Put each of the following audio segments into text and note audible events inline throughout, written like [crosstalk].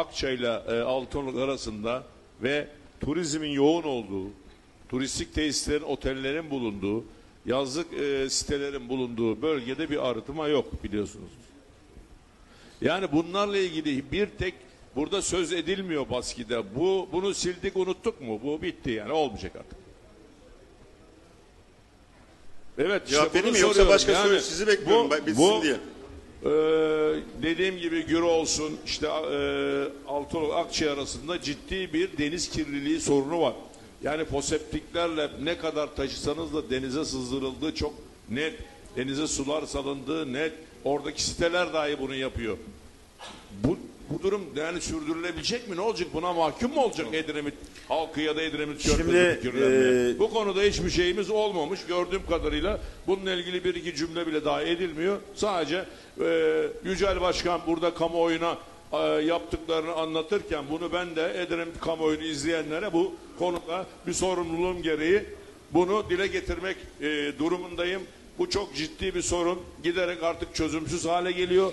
Akçay'la e, Altınoluk arasında ve turizmin yoğun olduğu, turistik tesislerin, otellerin bulunduğu, yazlık e, sitelerin bulunduğu bölgede bir arıtma yok biliyorsunuz. Yani bunlarla ilgili bir tek burada söz edilmiyor Baski'de. Bu bunu sildik unuttuk mu? Bu bitti yani olmayacak artık. Evet işte Cevap vereyim mi yoksa başka soru sizi bekliyorum bu- bitsin bu- diye. ee, dediğim gibi Gür olsun işte e, Altınoluk Akçay arasında ciddi bir deniz kirliliği sorunu var. Yani foseptiklerle ne kadar taşısanız da denize sızdırıldığı çok net. Denize sular salındığı net. Oradaki siteler dahi bunu yapıyor. Bu, bu durum yani sürdürülebilecek mi? Ne olacak? Buna mahkum mu olacak Edremit halkı ya da Edremit Şimdi, Körfezi kirlenmeye? e, Bu konuda hiçbir şeyimiz olmamış. Gördüğüm kadarıyla bununla ilgili bir iki cümle bile daha edilmiyor. Sadece e, Yücel Başkan burada kamuoyuna e, yaptıklarını anlatırken bunu ben de Edremit kamuoyunu izleyenlere bu konuda bir sorumluluğum gereği bunu dile getirmek e, durumundayım. Bu çok ciddi bir sorun. Giderek artık çözümsüz hale geliyor.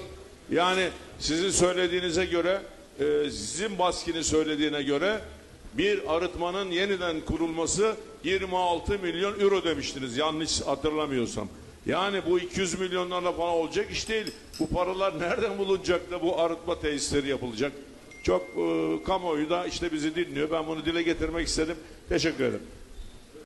Yani sizin söylediğinize göre, e, sizin baskini söylediğine göre bir arıtmanın yeniden kurulması 26 milyon euro demiştiniz yanlış hatırlamıyorsam. Yani bu 200 milyonlarla falan olacak iş değil. Bu paralar [laughs] nereden bulunacak da bu arıtma tesisleri yapılacak? Çok e, kamuoyu da işte bizi dinliyor. Ben bunu dile getirmek istedim. Teşekkür ederim.